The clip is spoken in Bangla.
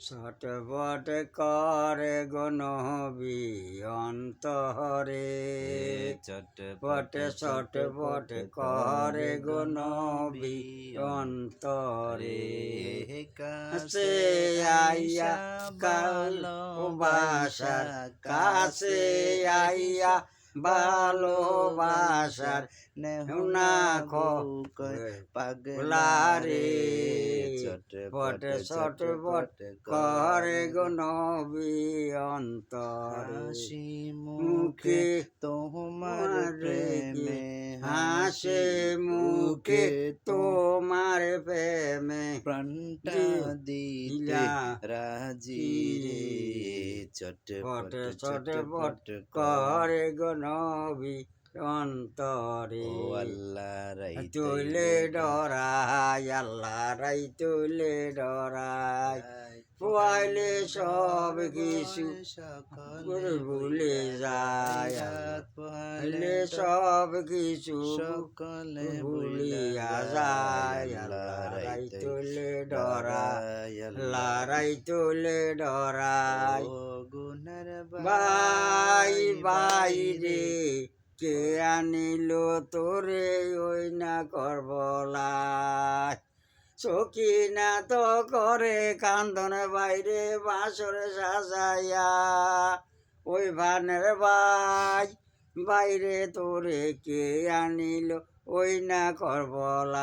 ছটবট করে গনবি অন্তরে চটপট পট ছটবট করে গনবি অন্তরে কাছে আইয়া কালো বাসার কাছে আইয়া ভালোবাসার না খোক পাগলারে পট ছটবট করে। গনবি অন্তরে? মুখে তোমার প্রেমে হাসে মুখে তোমার প্রেমে। প্রাণটা দিলা রাজি রে। চটপট চটপট করে গনবি অন্তরে। তুলে ডরাই আল্লাহ রাই তুলে ডরাই। পোয়াইলে সব কিছু ভুলে যায়। পোয়াইলে সব কিছু সকলে ভুলিয়া যায়। রাই তুলে ডরাই রাই তুলে ডরাই। গুনার বাই বাই রে। কে আনিল তোরে ওই না করবলাই সখী না তো করে কান্দন বাইরে বাসরে সাজাইয়া। ওই ভানের ভাই, বাইরে তোরে কে আনিল ওই না করবলাই